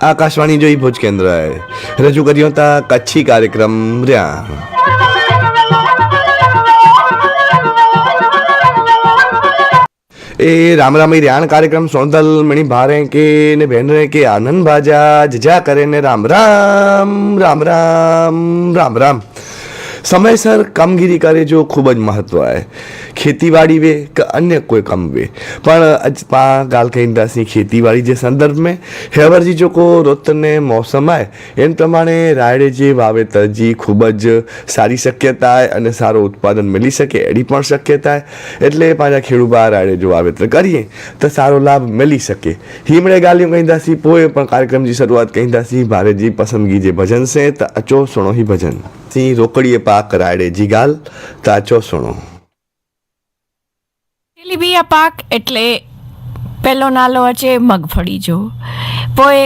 આકાશવાણી જોઈ ભુજ કેન્દ્રએ રજૂ કર્યો હતા કચ્છી કાર્યક્રમ રહ્યા એ રામ રામી રિયાણ કાર્યક્રમ સોંદલ મણી ભારે કે ને બહેન રે કે આનંદ ભાજા જજા કરે ને રામ રામ રામ રામ રામ રામ. સમયસર કામગીરી કરે જો ખૂબ જ મહત્વ છે ખેતીવાડી વે કે અન્ય કોઈ કામ વે. પણ અજ પા ગાલ કહીદાસની ખેતીવાડી જે સંદર્ભ મેં હેવરજી જો કો રોતને મોસમ આવે એમ પ્રમાણે રાયડે જે વાવેતર જે ખૂબ જ સારી શક્યતા અને સારું ઉત્પાદન મળી શકે એની પણ શક્યતા એટલે પાછા ખેડૂબા રાયડે જો વાવેતર કરીએ, તો સારો લાભ મળી શકે. હિમળે ગાલ્યું કહીદાસી પોએ પણ કાર્યક્રમની શરૂઆત કહીદાસી ભારેજી પસંદગી જે ભજન છે તો અચો સુણો હી ભજન. થી રોકડીએ પાક રાડે. જીગાલ, તાચો સણો. તેલીબિયા પાક એટલે પહેલો નાલો છે મગફળી જો પોએ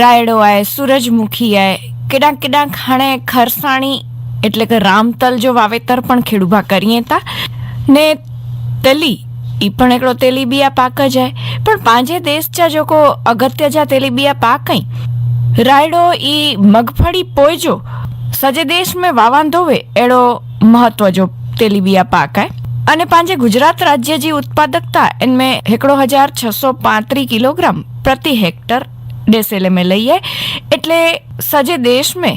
રાયડો આય, સૂરજમુખી આય, કેડાંક કેડાંક હાણે ખરસાણી એટલે કે રામતલ જો વાવેતર પણ ખેડૂભા કરીએ તા. ને તેલી એ પણ એકડો તેલીબિયા પાક જ આવે પણ પાંજે દેશ ચા જોકો અગત્ય જા તેલીબિયા પાક કઈ. રાયડો ઈ મગફળી પોયજો. સજે દેશ મેં વાવાંધો હોય એડો મહત્વ જો તેલીબિયા પાક હે. અને પાંજે ગુજરાત રાજ્ય જી ઉત્પાદકતા, એનમે હેકડો હજાર છસો પાંત્રી કિલોગ્રામ પ્રતિ હેક્ટર ડેસેલે में લઈએ એટલે સજે દેશ में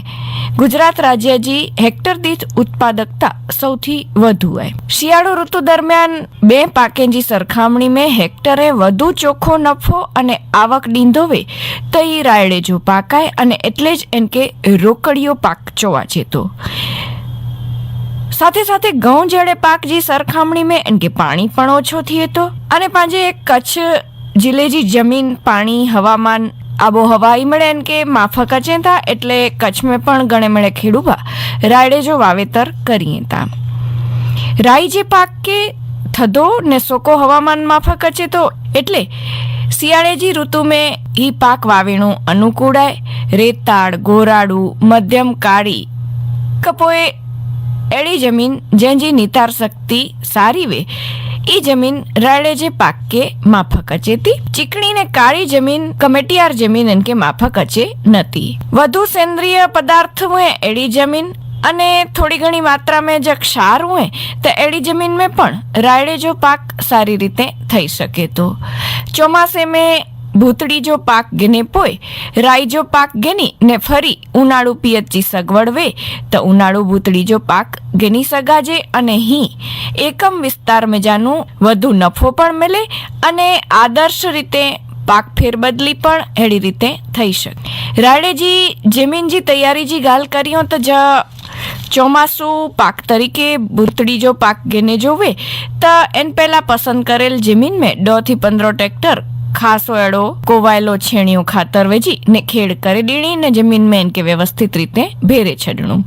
ગુજરાત રાજ્ય જી હેક્ટર દીઠ ઉત્પાદકતા સૌથી વધુ आहे શિયાળુ ઋતુ દરમિયાન બે પાકેજી સરખામણી में હેક્ટરે વધુ ચોખ્ખો નફો અને આવક ડીંધોવે તો ઈ રાયડે જો પાકાય અને એટલે જ એન કે રોકડીયો પાક જોવા જેતો સાથે સાથે ઘઉં જેડે પાક જી સરખામણી में इनके પાણી પણ ઓછો થયે તો અને પાંજે કચ્છ જિલ્લે જી જમીન પાણી હવામાન આબોહવા ઈમળે કે માફક અચેતા એટલે કચ્છમાં પણ ગણે મળે ખેડૂબા. રાયડે જો વાવેતર કરીએ તા. રાઈ જે પાક કે થદો ને સોકો હવામાન માફક અચે તો એટલે શિયાળેજી ઋતુમાં ઈ પાક વાવેણું અનુકૂળાય. રેતાળ, ગોરાડું, મધ્યમ કાળી કપોએ એડી જમીન જેંજી નિતાર શક્તિ સારી વે. એ જમીન રળેજે પાકે માફક અચેતી ચીકણી ને કાળી જમીન, કમેટીયાર જમીન એનકે માફક અચે નથી. વધુ સેન્દ્રિય પદાર્થ હું એડી જમીન અને થોડી ઘણી માત્રા મેં જે ક્ષાર હોય તો એડી જમીન મેં પણ રાયડેજો પાક સારી રીતે થઈ શકે તો. ચોમાસે મેં ભૂતડી જો પાક ગેને પોય, રાઈ જો પાક ગેની ને ફરી ઉનાળુ પિયતજી સગવડ વે તો ઉનાળુ ભૂતડી જો પાક ગેની સગાજે અને હી. એકમ વિસ્તાર મેજાનું વધુ નફો પણ મળે અને આદર્શ રીતે પાક ફેરબદલી પણ એડી રીતે થઈ શકે. રાયડેજી જમીનજી તૈયારીજી ગાલ કર્યો તો જ ચોમાસું પાક તરીકે ભૂતડી જો પાક ગેને જોવે, તો એન પહેલાં પસંદ કરેલ જમીન મેં દો પંદર ટ્રેક્ટર ખાસો એડો કોવાયેલો છેણીઓ ખાતર વેચી ને ખેડ કરી દીણી ને જમીન મેં એન કે વ્યવસ્થિત રીતે ભેરે છડણું.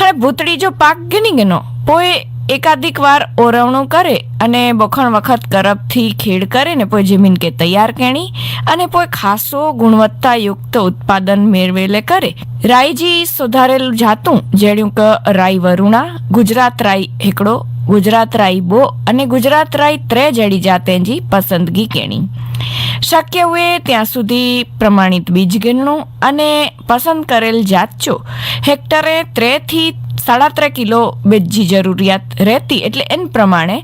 હવે ભૂતડી જો પાક ગેની ગનો પોએ એકાધિક વાર ઓરવણું કરે અને બખણ વખત કરપથી ખેડ કરે ને પોઈ જમીન કે તૈયાર કેણી અને પોઈ ખાસો ગુણવત્તાયુક્ત ઉત્પાદન મેળવેલે કરે. રાઈજી સુધારેલું જાતું જેડ્યું કે રાઈ વરુણા, ગુજરાત રાઈ હેકડો ગુજરાત રાઈ બો અને ગુજરાત રાઈ ત્રે જડી જાતેજી પસંદગી કેણી. શક્ય હોય ત્યાં સુધી પ્રમાણિત બીજ ગણનું અને પસંદ કરેલ જાતચો હેક્ટરે ત્રેથી સાડા ત્રે કિલો બેજી જરૂરિયાત રહેતી એટલે એન પ્રમાણે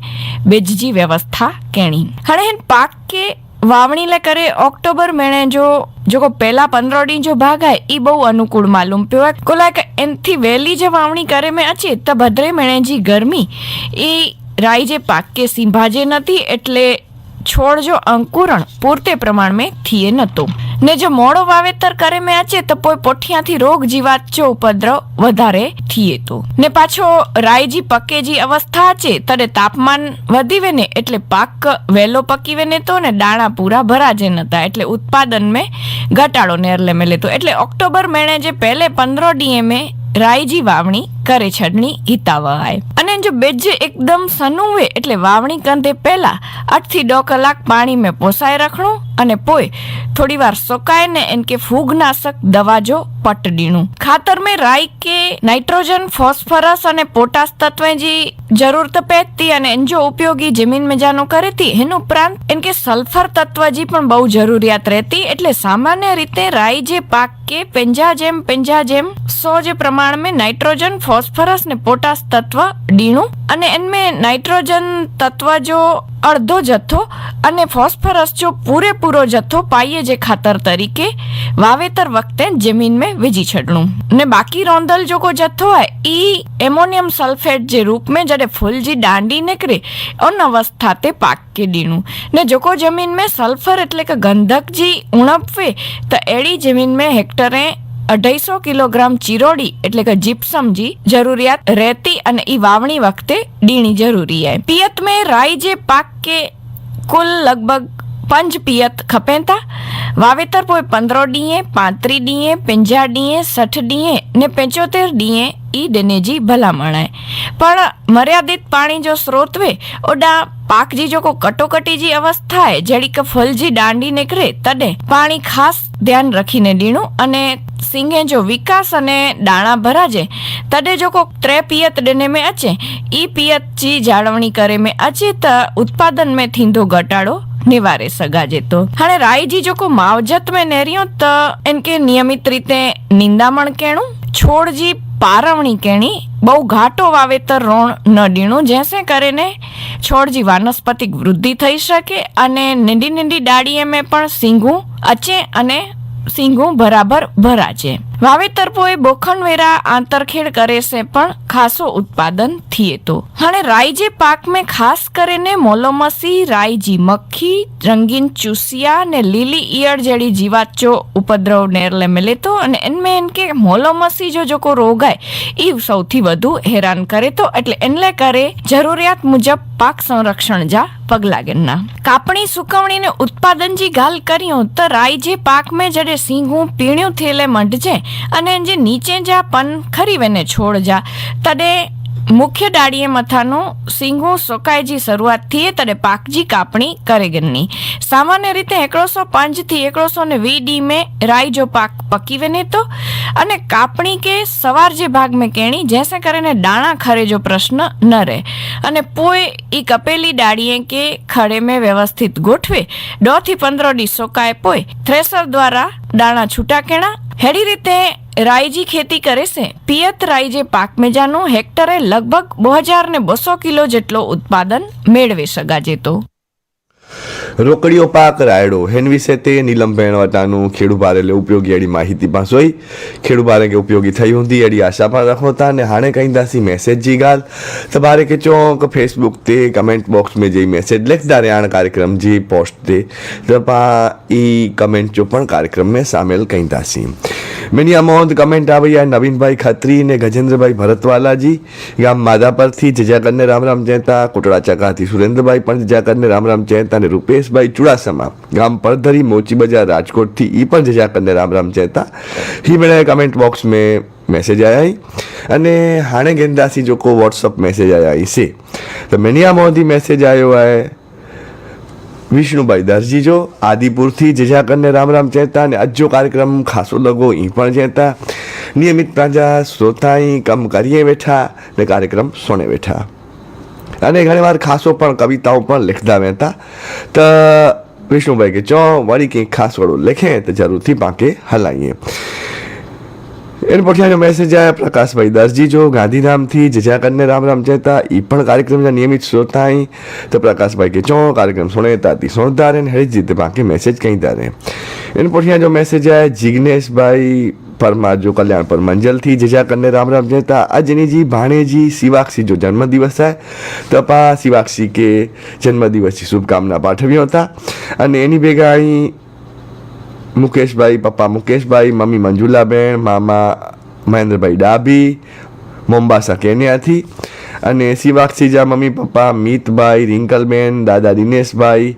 બેજજી વ્યવસ્થા કેણી. હણે હેન પાક કે વાવણી લે કરે ઓક્ટોબર મહિને જો જો કો પહેલા પંદર ડી જો ભાગ આય ઈ બહુ અનુકૂળ માલુમ પ્યો કોલા કે એમથી વહેલી જે વાવણી કરે મેં અચે તો ભદ્રે મેણેજી ગરમી. એ રાઈ જે પાક કે સિંભાજે નથી, એટલે છોડ જો અંકુરણ પૂરતે પ્રમાણમાં થીએ નતો. ને જો મોડો વાવેતર કરે મેં આચે તો પોઈ પોઠિયાથી રોગ જીવાત જો ઉપદ્રવ વધારે થીએ તો. ને પાછો રાયજી પકેજી અવસ્થા છે તરે તાપમાન વધી વેને એટલે પાક વહેલો પકી વેને તો ને દાણા પૂરા ભરાજે નતા, એટલે ઉત્પાદન મેં ઘટાડો ને એટલે મેં લેતો. એટલે ઓક્ટોબર મેણે જે પહેલે પંદર ડીએમે રાઈજી વાવણી કરે છડની હિતાવહાય. અને જો બેજે એકદમ સનુવે એટલે વાવણી કંધે પહેલા આઠથી દો કલાક પાણી મેં પોસાઈ રાખણું અને પોઈ થોડી વાર સોકાય ને એન કે ફૂગનાશક દવા જો પટડીનું ખાતર મેં રાઈ કે નાઇટ્રોજન, ફોસ્ફરસ અને પોટાશ તત્વે જે જરૂરત પહેરતી અને એન જો ઉપયોગી જમીન મજાનો કરેતી એનું ઉપરાંત એન કે સલ્ફર તત્વ જી પણ બહુ જરૂરિયાત રહેતી, એટલે સામાન્ય રીતે રાઈ જે પાક કે પેંજા જેમ પેંજા જેમ સો જે પ્રમાણમાં નાઇટ્રોજન ફોસ્ફરસ ફોસ્ફરસ ને પોટાશ તત્વ, ડીણું અને એમને નાઇટ્રોજન તત્વ જો અડધો જથ્થો અને ફોસ્ફરસ જો પૂરેપૂરો જથ્થો પાઈએ જે ખાતર તરીકે, વાવેતર વખતે જમીન મેં વીજી છડણું. ને બાકી રોંધલ જો કો જથ્થો હોય એ એમોનિયમ સલ્ફેટ જે રૂપ મેં જ્યારે ફૂલ જી દાંડી નીકળે અન અવસ્થા તે પાક કે દીણું ને જોકો જમીન મેં સલ્ફર એટલે કે ગંધક જી ઉણપવે, તો એડી જમીન મેં હેક્ટરે અઢાઈસો કિલોગ્રામ ચિરોડી એટલે કે જીપ્સમ જી જરૂરિયાત રહેતી અને ઈ વાવણી વખતે ડીણી જરૂરી है પિયત में राई जे पाक के कुल लगभग पंज पियत खपें था વાવેતર પોઈ પંદરો ડીએ પાંત્રી ડીએ પંજા ડીએ સઠ ડીએ ને પંચોતેર ડીએ ઈ ડેનેજી ભલામણ હે પણ મર્યાદિત પાણી જો સ્રોત વે ઓડા પાક જી જો કો કટોકટી જી અવસ્થા હે જેડી કે ફલ જી દાંડી નીકળે તડે પાણી ખાસ ધ્યાન રાખીને ડીણું અને સિંગે જો વિકાસ અને દાણા ભરાજે, તડે જો કોક ત્રે પિયત ડને મેં અચે, ઈ પિયત ચી જાળવણી કરે મેં અચે ત ઉત્પાદન મેં થીંધો ઘટાડો, નિવારે સગાજે તો. હાણે રાયજી જો કો માવજત મેં નેરિયો, ત એન કે નિયમિત રીતે નિંદામણ કેણું? છોડજી પારવણી કેણી બહુ ઘાટો વાવેતર રોણ ન ડીણું જેસે કરીને છોડ જી વાનસ્પતિક વૃદ્ધિ થઈ શકે અને નીંડી નીંડી ડાળીએ મેં પણ સિંગું અચે અને સિંગું બરાબર ભરાજે. વાવેતર પોએ બોખણવેરા આંતરખેડ કરે છે પણ ખાસો ઉત્પાદન થઈએ તો. હાણે રાઈજે પાક में ખાસ કરીને મોલોમસી, રાઈજી મક્ખી, રંગીન ચૂસિયા ને લીલી ઈયળ જેડી જીવાચો ઉપદ્રવ નેરલે મેલે તો અને એનમે એન કે મોલોમસી જો જોકો રોગ આય ઈ સૌથી વધુ હેરાન કરે તો એટલે એનલે કરે જરૂરિયાત મુજબ પાક સંરક્ષણ જા પગલા ગણના કાપણી સુકવણીને ઉત્પાદન જી ગાલ કર્યું તો રાઈજે પાક में જડે સિંગું પીણ્યું થેલે મંડજે અને જે નીચે જા પન ખરી વેને છોડ જા. તડે મુખ્ય ડાળીએ મથાનું સિંગો સોકાયજી શરૂઆતથી તડે પાકજી કાપણી કરેગનની સામાન્ય રીતે એકડોસો પાંચથી એકડોસો ને વી ડી મેં રાઈ જો પાક પકી વેને તો, અને કાપણી કે સવાર જે ભાગ મેં કેણી, જેસે કરીને દાણા ખરે જો પ્રશ્ન ન રહે. અને પોય એ કપેલી ડાળીએ કે ખડે મેં વ્યવસ્થિત ગોઠવે. દોથી પંદર ડી સોકાય પોય થ્રેસર દ્વારા દાણા છૂટા કેણા હેડી રીતે રાઈજી ખેતી કરે છે. પિયત રાઈ જે પાક મેજાનું હેક્ટરે લગભગ બે હજાર ને બસો કિલો જેટલો ઉત્પાદન મેળવી શકાજે તો. રોકડીઓ પાક રાયડો. હેન વિશે તે નીલમ વટાનું ખેડૂ ભારેલે ઉપયોગી એડી માહિતી પાસે હોય ખેડૂ ભારે કે ઉપયોગી થઈ ਹੁੰਦੀ એડી આશા પણ રખો તા ને હાણે કઈ દાસી મેસેજ જી ગાલ તમારે કે ચોક ફેસબુક તે કમેન્ટ બોક્સ મે જે મેસેજ લેખ દારે આણ કાર્યક્રમ જે પોસ્ટ. તે તપા ઈ કમેન્ટ જો પણ કાર્યક્રમ મે સામેલ કઈ દાસી. મેની અમોંધ કમેન્ટ આવી આ નવીનભાઈ ખત્રી ને ગજેન્દ્રભાઈ ભરતવાલાજી. ગામ માધાપરથી જજા કરને રામ રામ જયતા, કોટડા ચકાથી સુરેન્દ્રભાઈ પણ જજા કરને રામ રામ જયતા ને રૂપેશ રૂપેશભાઈ ચુડાસમા ગામ પરધરી મોચી બજાર રાજકોટથી ઈ પણ જજાકરને રામ રામ જયતા ही मैंने कमेंट बॉक्स में मैसेज आया ही અને हाणे गेंदासी जो को व्हाट्सअप मैसेज आया इसे तो मिनिया मोदी मैसेज आयो आहे વિષ્ણુભાઈ દરજી જો આદિપુરથી જજાકરને રામ રામ ચહેતા અને અજો કાર્યક્રમ ખાસો લગો ઈ પણ ચહેતા નિયમિત પ્રજા શ્રોતાઈ કમ કરીએ બેઠા ને કાર્યક્રમ સોને બેઠા અને ઘણીવાર ખાસો પણ કવિતાઓ પણ લખતા વહેતા તો વિષ્ણુભાઈ કે ચો વળી કંઈક ખાસ વડું લખે તો જરૂરથી પાંકે હલાવીએ એને પછી મેસેજ આવ્યા પ્રકાશભાઈ દાસજી જો ગાંધીધામથી જજાકરને રામ રામ ચહેતા એ પણ કાર્યક્રમના નિયમિત શ્રોતા અહીં તો પ્રકાશભાઈ કે ચો કાર્યક્રમ સુણેતા, તી સુણતા રહે ને હેડી જીતે બાકી મેસેજ કંઈ રહે એને પછી જો મેસેજ આવ્યા જિગ્નેશભાઈ પરમાર જો કલ્યાણપુર મંજલથી જજાકરને રામ રામ ચહેતા અજની जी भाणेजी शिवाक्षी जो जन्मदिवस आहे તો પા શિવાક્ષી કે જન્મદિવસની શુભકામના પાઠવ્યો હતા અને એની ભેગા અહીં મુકેશભાઈ પપ્પા મુકેશભાઈ મમ્મી મંજુલાબેન મામા મહેન્દ્રભાઈ ડાભી મોમ્બાસા કેન્યાથી અને શિવાક્ષીજા મમ્મી પપ્પા મીતભાઈ રિંકલબેન દાદા દિનેશભાઈ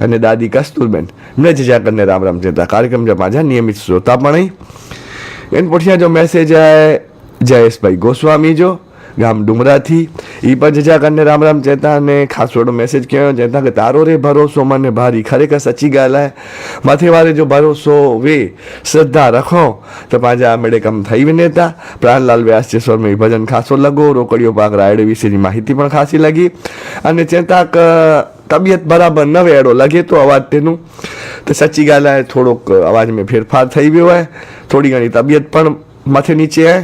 અને દાદી કસ્તુરબેન એમને જજાકરને રામ રામ જતા કાર્યક્રમ જે પાછા નિયમિત શ્રોતા પણ અહીં એન પૂછ્યા જો મેસેજ આય જયેશભાઈ ગોસ્વામી જો, ગામ ડુમરાથી. એ પણ જજા કરીને રામ રામ ચેતાને ખાસવાળો મેસેજ કહેવાયો, ચેતા કે તારો રે ભરોસો મને ભારી, ખરેખર સચી ગાલાય માથે વારે જો ભરોસો વે, શ્રદ્ધા રખો, તો પાંજા મેળે કમ થઈ વિનેતા પ્રાણલાલ વ્યાસ જે સ્વર ભજન ખાસો લગો, રોકડીઓ પાક રાયડ વિશેની માહિતી પણ ખાસી લાગી. અને ચેતાક તબિયત બરાબર ન વેડો લાગે તો અવાજ તેનું. त सची ॻाल्हि आहे थोरोक आवाज़ में फेरफार थी वियो आहे थोरी घणी तबियत पण मथे नीचे आहे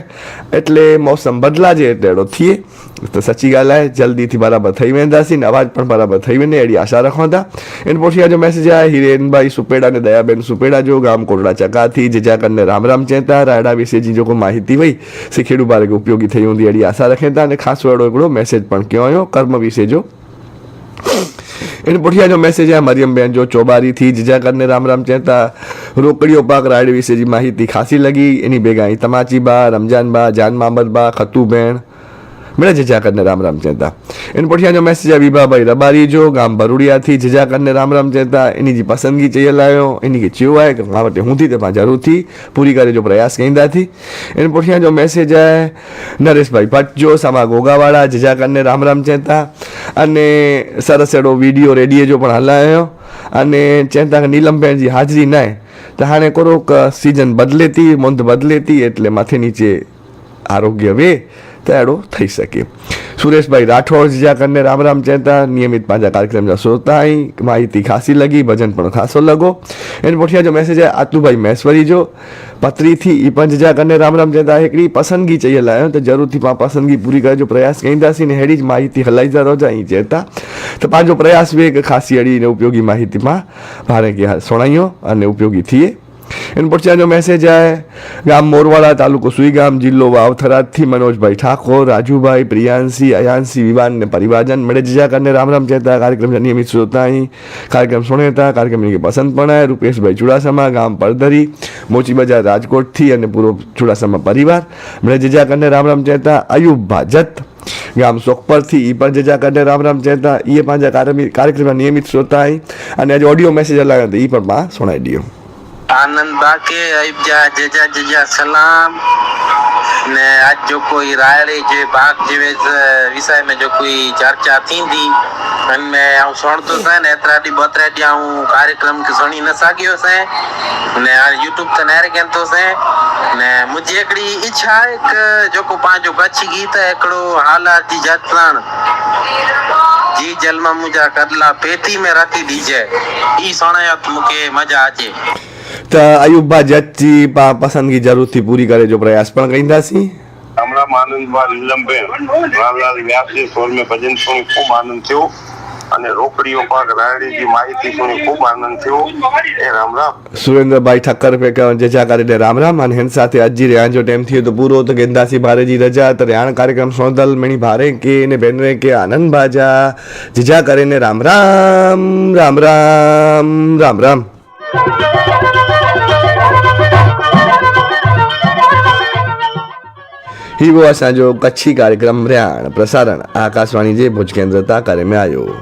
એટલે मौसम बदिलाजे अहिड़ो थिए त सची ॻाल्हि आहे जल्दी थी बराबरि ठही वेंदासीं आवाज़ पिणु बराबरि ठही वञे अहिड़ी आशा रखूं था इन पुठियां जो मैसेज आहे हिरेन भाई सुपेड़ा ने दयाबेन सुपेड़ा जो गाम कोटड़ा चका थी जिजा कन ने राम राम चवनि था रायड़ा विषय जी जेको माहिती वई सिखेड़ू ॿार खे उपयोगी थी हूंदी अहिड़ी आशा रखनि था अने ख़ासि अहिड़ो हिकिड़ो मैसेज पिणु कयो हुयो कर्म विषय जो એને પોઠિયાનો મેસેજ આ મરિયમ બેન જો ચોબારીથી જીજાકરને રામ રામ ચહેતા રોકડીઓ પાક રાયડી વિશે જે માહિતી ખાસી લગી. એની ભેગા અહીં તમાચી બા, રમજાન બા, જાન મામદ બા ખતુબેન મેળે જજાકરને રામ રામ ચેતા. એને પઠિયાનો મેસેજ આ વિભાભાઈ રબારી જો, ગામ ભરૂડિયાથી જજાકરને રામ રામ ચેતા. એની જે પસંદગી ચઈએ લાયો એની કે ચિયો આય કે મારા હુંથી તે જરૂરથી પૂરી કરે જો પ્રયાસ કઈંદાથી એને પઠિયાનો મેસેજ આય નરેશભાઈ ભટ્ટ જો સામા ગોગાવાળા જજાકરને રામ રામ ચેતા. અને સરસ એડો વીડિયો રેડીએ જો પણ હલાયો. અને ચેતા કે નીલમબેનજી હાજરી નાય. તો હાણે કોરોક સિઝન બદલેતી મંથ બદલેતી, એટલે માથે નીચે આરોગ્ય વે. તૈયારો થઈ શકે. સુરેશભાઈ રાઠોડ જીજાકરને રામ રામ ચહેતા નિયમિત પાંજા કાર્યક્રમના શ્રોતાઈ માહિતી ખાસી લગી, ભજન પણ ખાસો લગો. એને પોઠિયા જો મેસેજ આયા આતુભાઈ મહેશ્વરી જો, પત્રીથી એ પણ જીજાકરને રામ રામ ચહેતા હિકડી પસંદગી ચઈએ લાયો. તો જરૂરથી પા પસંદગી પૂરી કરજો. પ્રયાસ કહીદાસી ને હેડી જ માહિતી હલાઈજા રોજા અહીં ચહેતા તો પાંજો પ્રયાસ વેગ ખાસી અડીને ઉપયોગી માહિતીમાં ભારે કે સોણાઈઓ અને ઉપયોગી થઈએ એના પછી આનો મેસેજ આવે ગામ મોરવાડા તાલુકો સુઈગામ જિલ્લો વાવથરાદથી મનોજભાઈ ઠાકોર રાજુભાઈ પ્રિયાંશી અયાંશી વિવાનને પરિવારજન મળે જીજા કરીને રામ રામ કહેતા કાર્યક્રમ નિયમિત શ્રોતા કાર્યક્રમ સુણેતા કાર્યક્રમની પસંદ પણાય રૂપેશભાઈ ચુડાસમા ગામ પરધરી મોચી બજાર રાજકોટથી અને પૂરો ચુડાસમા પરિવાર મળે જીજા કરીને રામ રામ કહેતા અયુબ ભાજત ગામ સોખપરથી એ પણ જજા કરીને રામ રામ કહેતા એ પાંજા કાર્યક્રમના નિયમિત શ્રોતા અને આજે ઓડિયો મેસેજ અલગ હતા એ પણ માં સુણાઈ દઉં આનંદ બા કે અબજા જજા જજા સલામ. ને આજ જો કોઈ રાયડી જે ભાગ જેવે વિષય में जो कोई चर्चा थींदी અને હું સણતો થાય ને એતરા દી બતરા દી હું કાર્યક્રમ કે સણી ન સાગ્યો છે. ને આ યુટ્યુબ તે નારે કેતો છે. ને મુજે એકડી ઈચ્છા હે કે જોકો પાંજો કચ્છી ગીત એકડો હાલા જી જતણ જી જલમાં મુજા કદલા પેટી મે રાખી દીજે. ઈ સણાયત મુકે મજા આજે અયુબભા જજથી પસંદગી જરૂરથી પૂરી કરે જો પ્રયાસ. પણ કરી દાસી હમણાં આનંદભા નિલંબે રામલાલ વ્યાસજી સ્વરમે ભજન સુણી ખૂબ આનંદ થયો અને રોકડીઓ પાક રાયડીજી માહિતી સુણી ખૂબ આનંદ થયો. એ રામ રામ સુરેન્દ્રભાઈ ઠક્કર પે જજા કરીને રામ રામ અને હેન સાથે અજી રહ્યા જો ટાઈમ થયો તો પૂરો તો ગેંદાસી ભારેજી રજા તો રહ્યા કાર્યક્રમ સોનદલ મણી ભારે કે ને બેનરે કે આનંદ બાજા. જજા કરીને રામ રામ રામ રામ રામ રામ હિગોવા સાંજો કચ્છી કાર્યક્રમ રહ્યા પ્રસારણ આકાશવાણી જે ભુજ કેન્દ્ર તા કાર્યમે આવ્યો